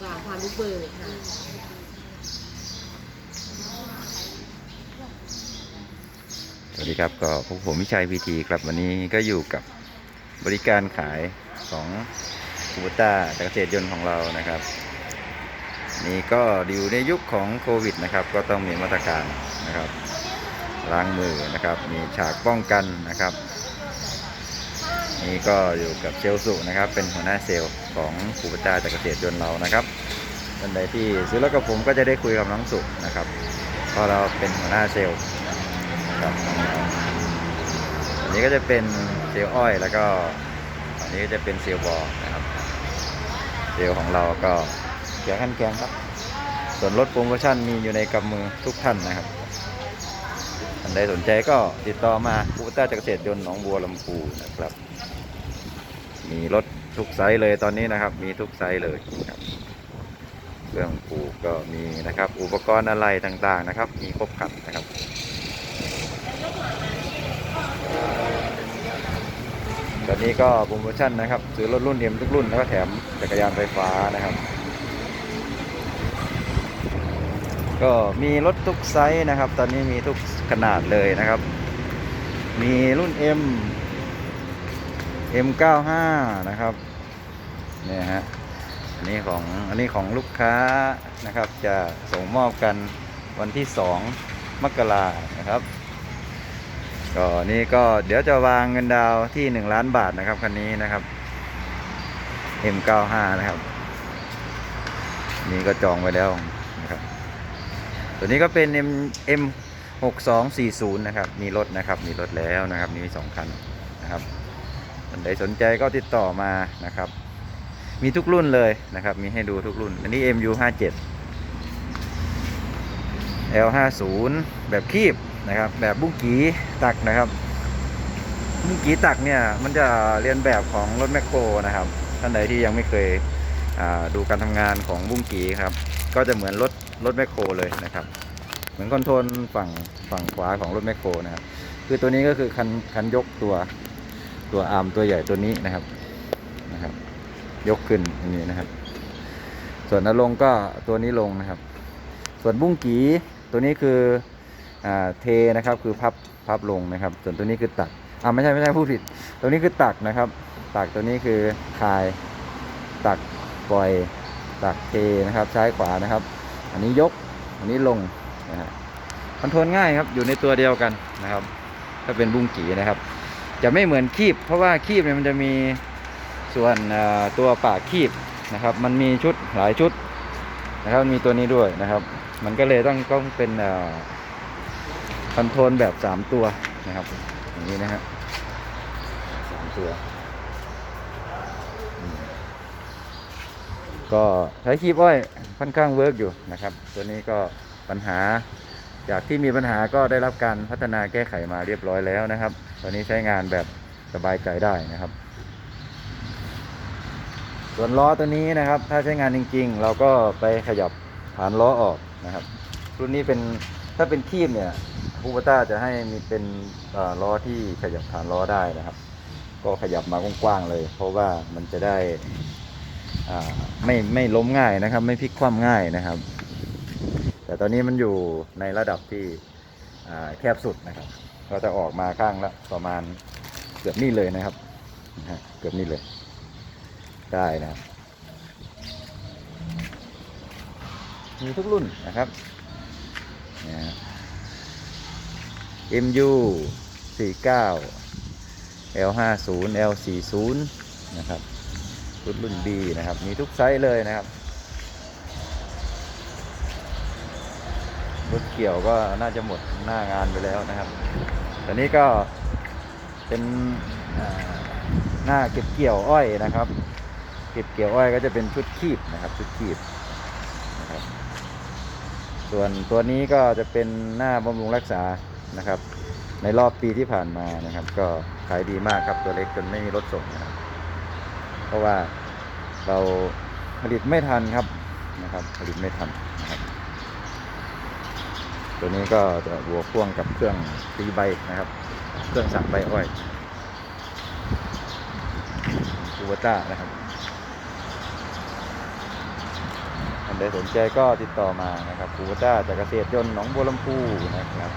กล่าวความรู้เบิกค่ะสวัสดีครับก็พวกผมวิชัยพีทีครับวันนี้ก็อยู่กับบริการขายของคูบูต้าเกษตรยนต์ของเรานะครับ นี่ก็อยู่ในยุคของโควิดนะครับ ก็ต้องมีมาตรการนะครับล้างมือนะครับ มีฉากป้องกันนะครับ นี่ก็อยู่กับเชลสุนะครับ เป็นหัวหน้าเซลล์ของคูปตาจากเกษตรยนต์เรานะครับท่านใดที่ซื้อรถกับผมก็จะได้คุยกับน้องสุนะครับเพราะเราเป็นหัวหน้าเซลล์ครับอันนี้ก็จะเป็นเซลล์อ้อยแล้วก็อันนี้ก็จะเป็นเซลล์บอนะครับ เซลล์ของเราก็เขียวขั้นแกงครับ ส่วนลดโปรโมชั่นมีอยู่ในกำมือทุกท่านนะครับท่านใดสนใจก็ติดต่อมาอุตตาจักรเกษตรยนต์หนองบัวลำพูนะครับ มีรถทุกไซส์เลยตอนนี้นะครับ มีทุกไซส์เลยครับเครื่องปลูกก็มีนะครับ อุปกรณ์อะไรต่างๆนะครับ มีครบครันนะครับตอนนี้ก็โปรโมชั่นนะครับ ซื้อรถรุ่นเอ็มทุกรุ่นแล้วก็แถมจักรยานไฟฟ้านะครับ ก็มีรถทุกไซส์นะครับ ตอนนี้มีทุกขนาดเลยนะครับ มีรุ่น M M95 นะครับเนี่ยฮะอันนี้ของอันนี้ของลูกค้านะครับ จะส่งมอบกันวันที่ 2 มกรานะครับก็นี่ก็เดี๋ยวจะวางเงินดาวที่ 1 ล้านบาทนะครับคันนี้นะครับ M95 นะครับ นี่ก็จองไว้แล้วนะครับตัวนี้ก็เป็น M M 6240 นะครับ มีรถนะครับ มีรถแล้วนะครับ มีสองคันนะครับ ท่านใดสนใจก็ติดต่อมานะครับ มีทุกรุ่นเลยนะครับ มีให้ดูทุกรุ่น อันนี้ MU57 L50 แบบคีบนะครับ แบบบุ้งกีตักนะครับบุ้งกีตักเนี่ยมันจะเรียนแบบของรถแมคโครนะครับ ท่านใดที่ยังไม่เคยดูการทำงานของบุ้งกีครับ ก็จะเหมือนรถรถแมคโครเลยนะครับ เหมือนคอนโทรลฝั่งฝั่งขวาของรถแมคโครนะครับ คือตัวนี้ก็คือคันคันยกตัว ตัวอาร์มตัวใหญ่ตัวนี้นะครับนะครับ ยกขึ้นอย่างนี้นะครับ ส่วนนลงก็ตัวนี้ลงนะครับ ส่วนบุ้งกีตัวนี้คืออ่าเทนะครับคือพับพับลงนะครับ ส่วนตัวนี้คือตักอ่าไม่ใช่ไม่ใช่พูดผิด ตัวนี้คือตักนะครับ ตักตัวนี้คือคาย ตักปล่อย ตักเทนะครับซ้ายขวานะครับ อันนี้ยกอันนี้ลงนะฮะคอนโทรลง่ายครับอยู่ในตัวเดียวกันนะครับ ถ้าเป็นบุ้งกีนะครับ จะไม่เหมือนคีบ เพราะว่าคีบเนี่ยมันจะมีส่วนตัวปากคีบนะครับ มันมีชุดหลายชุดนะครับมีตัวนี้ด้วยนะครับ มันก็เลยต้องต้องเป็นคอนโทรลแบบ 3 ตัวนะครับ อย่างนี้นะฮะสามตัว ก็ใช้คีบอ้อยค่อนข้างเวิร์กอยู่นะครับ ตัวนี้ก็ปัญหา จากที่มีปัญหาก็ได้รับการพัฒนาแก้ไขมาเรียบร้อยแล้วนะครับ ตอนนี้ใช้งานแบบสบายใจได้นะครับ ส่วนล้อตัวนี้นะครับ ถ้าใช้งานจริง ๆ เราก็ไปขยับฐานล้อออกนะครับ รุ่นนี้เป็นถ้าเป็นคีบเนี่ยคูปต้าจะให้มีเป็นล้อที่ขยับฐานล้อได้นะครับ ก็ขยับมากว้างๆเลย เพราะว่ามันจะได้ไม่ไม่ล้มง่ายนะครับ ไม่พลิกคว่ำง่ายนะครับ แต่ตอนนี้มันอยู่ในระดับที่แคบสุดนะครับ ก็จะออกมาข้างละประมาณเกือบนี่เลยนะครับเกือบนี่เลย ได้นะครับมีทุกรุ่นนะครับนะ MU 49 L50 L40 นะครับชุดรุ่น B นะครับ มีทุกไซส์เลยนะครับ รถเกี่ยวก็น่าจะหมดหน้างานไปแล้วนะครับตอนนี้ก็เป็นหน้าเก็บเกี่ยวอ้อยนะครับ เก็บเกี่ยวอ้อยก็จะเป็นชุดคีบนะครับ ชุดคีบนะครับ ส่วนตัวนี้ก็จะเป็นหน้าบำรุงรักษานะครับ ในรอบปีที่ผ่านมานะครับ ก็ขายดีมากครับตัวเล็กจนไม่มีรถส่งนะครับ เพราะว่าเราผลิตไม่ทันครับนะครับ ผลิตไม่ทัน ตัวนี้ก็จะวัวพ่วงกับเครื่องตีใบนะครับ เครื่องสักใบอ้อยคูวต้านะครับใดสนใจก็ติดต่อมานะครับคูบต้าจากเกษตรยนต์หนองบัวลำพูนะครับ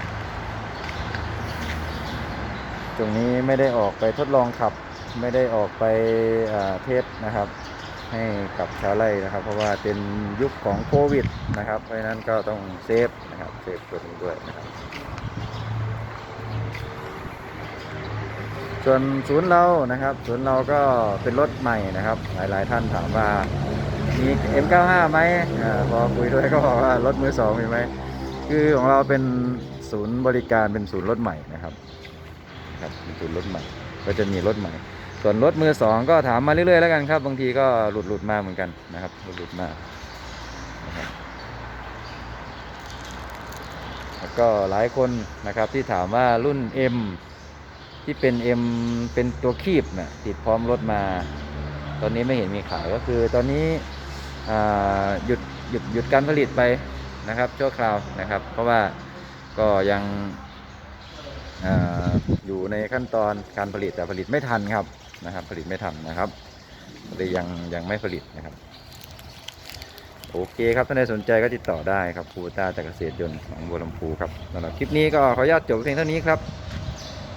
ตรงนี้ไม่ได้ออกไปทดลองขับ ไม่ได้ออกไปเทสนะครับ ให้กับชาวไร่นะครับ เพราะว่าเป็นยุคของโควิดนะครับ เพราะฉะนั้นก็ต้องเซฟนะครับเซฟตัวนี้ด้วยนะครับ ส่วนศูนย์เรานะครับศูนย์เราก็เป็นรถใหม่นะครับ หลายๆท่านถามว่ามี M95 ไหมอพอคุยด้วยก็บอกว่ารถมือสองมีไหมคือของเราเป็นศูนย์บริการเป็นศูนย์รถใหม่นะครับครับเป็นศูนย์รถใหม่ ก็จะมีรถใหม่ ส่วนรถมือสองก็ถามมาเรื่อยๆแล้วกันครับ บางทีก็หลุดหลุดๆมาเหมือนกันนะครับ หลุดหลุดๆมาแล้วก็หลายคนนะครับที่ถามว่ารุ่น M ที่เป็น M เป็นตัวคีบนะติดพร้อมรถมา ตอนนี้ไม่เห็นมีขายก็คือตอนนี้หยุดหยุดหยุดการผลิตไปนะครับชั่วคราวนะครับ เพราะว่าก็ยังออยู่ในขั้นตอนการผลิตแต่ผลิตไม่ทันครับ นะครับ ผลิตไม่ทันนะครับเลยยังยังไม่ผลิตนะครับ โอเคครับท่านใดสนใจก็ติดต่อได้ครับครูต้าจากเกษตรยนต์หนองบัวลำพูครับสำหรับคลิปนี้ก็ขออนุญาตจบเพียงเท่านี้ครับ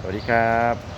สวัสดีครับ